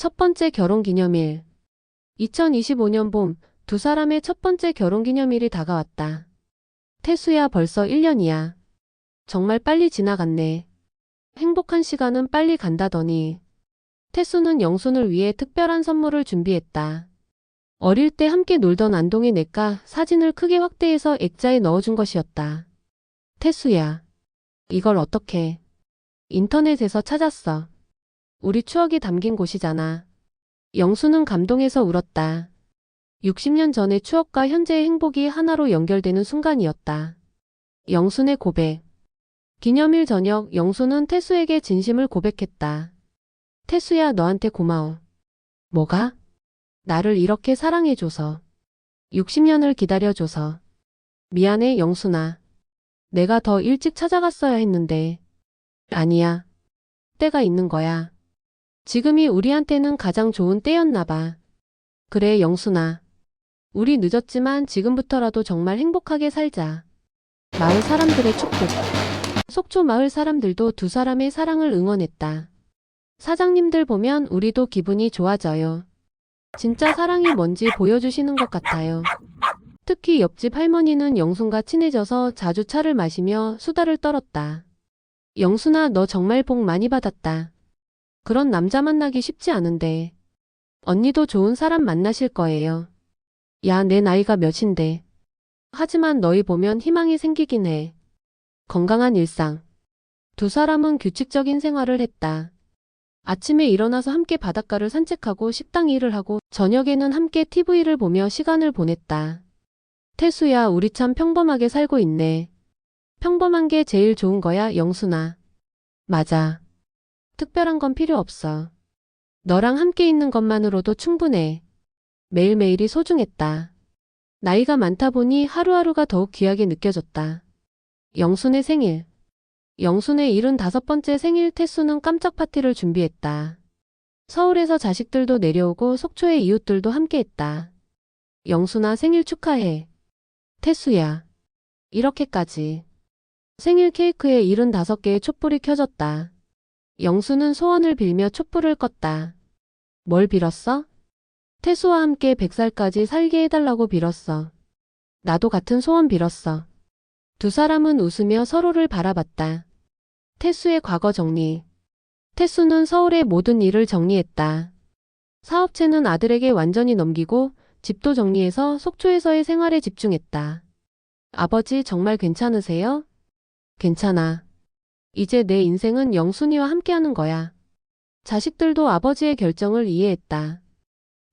첫 번째 결혼 기념일. 2025년 봄, 두 사람의 첫 번째 결혼 기념일이 다가왔다. 태수야 벌써 1년이야. 정말 빨리 지나갔네. 행복한 시간은 빨리 간다더니. 태수는 영순을 위해 특별한 선물을 준비했다. 어릴 때 함께 놀던 안동의 내가 사진을 크게 확대해서 액자에 넣어준 것이었다. 태수야. 이걸 어떻게. 인터넷에서 찾았어. 우리 추억이 담긴 곳이잖아. 영수는 감동해서 울었다. 60년 전의 추억과 현재의 행복이 하나로 연결되는 순간이었다. 영순의 고백. 기념일 저녁 영수는 태수에게 진심을 고백했다. 태수야 너한테 고마워. 뭐가? 나를 이렇게 사랑해줘서. 60년을 기다려줘서. 미안해 영순아. 내가 더 일찍 찾아갔어야 했는데. 아니야. 때가 있는 거야. 지금이 우리한테는 가장 좋은 때였나 봐. 그래 영순아. 우리 늦었지만 지금부터라도 정말 행복하게 살자. 마을 사람들의 축복. 속초 마을 사람들도 두 사람의 사랑을 응원했다. 사장님들 보면 우리도 기분이 좋아져요. 진짜 사랑이 뭔지 보여주시는 것 같아요. 특히 옆집 할머니는 영순과 친해져서 자주 차를 마시며 수다를 떨었다. 영순아, 너 정말 복 많이 받았다. 그런 남자 만나기 쉽지 않은데. 언니도 좋은 사람 만나실 거예요. 야, 내 나이가 몇인데. 하지만 너희 보면 희망이 생기긴 해. 건강한 일상. 두 사람은 규칙적인 생활을 했다. 아침에 일어나서 함께 바닷가를 산책하고 식당 일을 하고 저녁에는 함께 TV를 보며 시간을 보냈다. 태수야, 우리 참 평범하게 살고 있네. 평범한 게 제일 좋은 거야, 영순아. 맞아. 특별한 건 필요 없어. 너랑 함께 있는 것만으로도 충분해. 매일매일이 소중했다. 나이가 많다 보니 하루하루가 더욱 귀하게 느껴졌다. 영순의 생일. 영순의 75번째 생일 태수는 깜짝 파티를 준비했다. 서울에서 자식들도 내려오고 속초의 이웃들도 함께했다. 영순아 생일 축하해. 태수야. 이렇게까지. 생일 케이크에 75개의 촛불이 켜졌다. 영수는 소원을 빌며 촛불을 껐다. 뭘 빌었어? 태수와 함께 100살까지 살게 해달라고 빌었어. 나도 같은 소원 빌었어. 두 사람은 웃으며 서로를 바라봤다. 태수의 과거 정리. 태수는 서울의 모든 일을 정리했다. 사업체는 아들에게 완전히 넘기고 집도 정리해서 속초에서의 생활에 집중했다. 아버지 정말 괜찮으세요? 괜찮아. 이제 내 인생은 영순이와 함께하는 거야. 자식들도 아버지의 결정을 이해했다.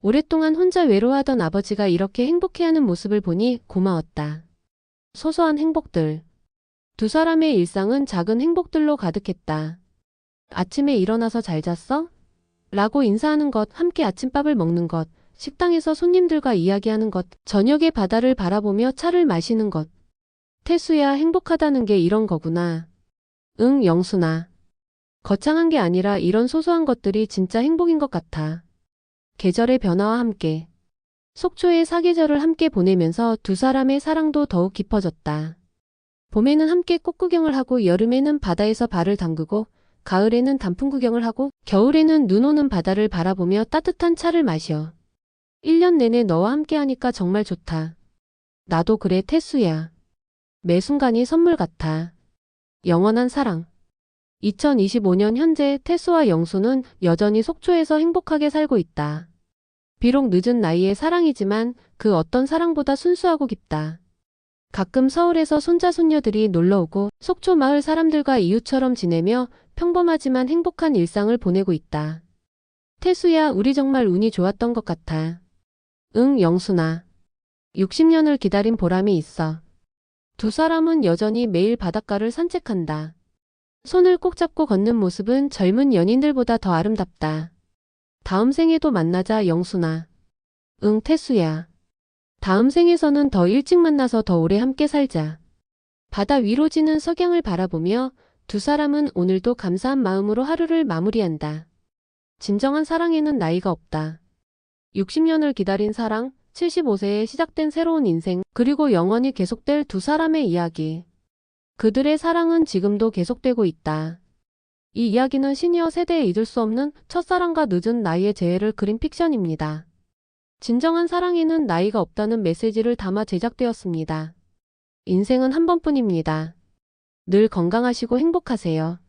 오랫동안 혼자 외로워하던 아버지가 이렇게 행복해하는 모습을 보니 고마웠다. 소소한 행복들. 두 사람의 일상은 작은 행복들로 가득했다. 아침에 일어나서 잘 잤어? 라고 인사하는 것, 함께 아침밥을 먹는 것, 식당에서 손님들과 이야기하는 것, 저녁에 바다를 바라보며 차를 마시는 것. 태수야 행복하다는 게 이런 거구나. 응, 영순아. 거창한 게 아니라 이런 소소한 것들이 진짜 행복인 것 같아. 계절의 변화와 함께. 속초의 사계절을 함께 보내면서 두 사람의 사랑도 더욱 깊어졌다. 봄에는 함께 꽃구경을 하고 여름에는 바다에서 발을 담그고 가을에는 단풍 구경을 하고 겨울에는 눈 오는 바다를 바라보며 따뜻한 차를 마셔. 1년 내내 너와 함께 하니까 정말 좋다. 나도 그래 태수야. 매 순간이 선물 같아. 영원한 사랑. 2025년 현재 태수와 영수는 여전히 속초에서 행복하게 살고 있다. 비록 늦은 나이의 사랑이지만 그 어떤 사랑보다 순수하고 깊다. 가끔 서울에서 손자 손녀들이 놀러오고 속초 마을 사람들과 이웃처럼 지내며 평범하지만 행복한 일상을 보내고 있다. 태수야, 우리 정말 운이 좋았던 것 같아. 응, 영순아. 60년을 기다린 보람이 있어. 두 사람은 여전히 매일 바닷가를 산책한다. 손을 꼭 잡고 걷는 모습은 젊은 연인들보다 더 아름답다. 다음 생에도 만나자, 영순아. 응, 태수야. 다음 생에서는 더 일찍 만나서 더 오래 함께 살자. 바다 위로 지는 석양을 바라보며 두 사람은 오늘도 감사한 마음으로 하루를 마무리한다. 진정한 사랑에는 나이가 없다. 60년을 기다린 사랑, 75세에 시작된 새로운 인생, 그리고 영원히 계속될 두 사람의 이야기. 그들의 사랑은 지금도 계속되고 있다. 이 이야기는 시니어 세대에 잊을 수 없는 첫사랑과 늦은 나이의 재회를 그린 픽션입니다. 진정한 사랑에는 나이가 없다는 메시지를 담아 제작되었습니다. 인생은 한 번뿐입니다. 늘 건강하시고 행복하세요.